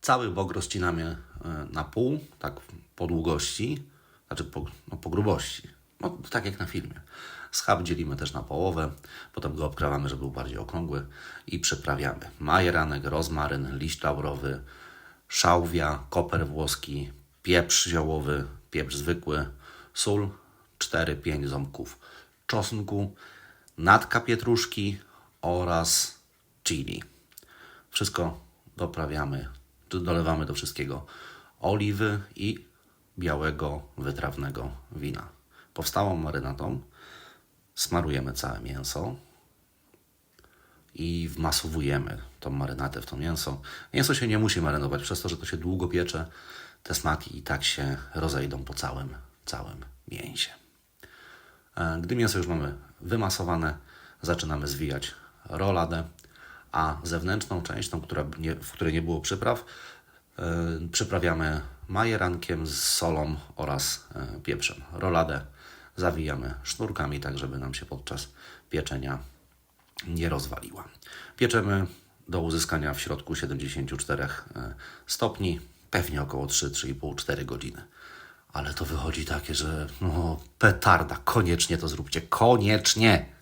Cały bok rozcinamy e, na pół, tak po długości, znaczy po, no, po grubości. No, tak jak na filmie. Schab dzielimy też na połowę, potem go obkrawamy, żeby był bardziej okrągły i przyprawiamy. Majeranek, rozmaryn, liść laurowy, szałwia, koper włoski, pieprz ziołowy, pieprz zwykły, sól, 4-5 ząbków czosnku, natka pietruszki oraz chili. Wszystko doprawiamy, dolewamy do wszystkiego oliwy i białego, wytrawnego wina. Powstałą marynatą smarujemy całe mięso i wmasowujemy tą marynatę w to mięso. Mięso się nie musi marynować, przez to, że to się długo piecze, te smaki i tak się rozejdą po całym, całym mięsie. E, Gdy mięso już mamy wymasowane, zaczynamy zwijać roladę, a zewnętrzną część, tą, która nie, w której nie było przypraw, e, przyprawiamy majerankiem z solą oraz e, pieprzem. Roladę zawijamy sznurkami, tak żeby nam się podczas pieczenia nie rozwaliła. Pieczemy do uzyskania w środku 74 e, stopni, pewnie około 3-3,5-4 godziny. Ale to wychodzi takie, że no, petarda, koniecznie to zróbcie, koniecznie!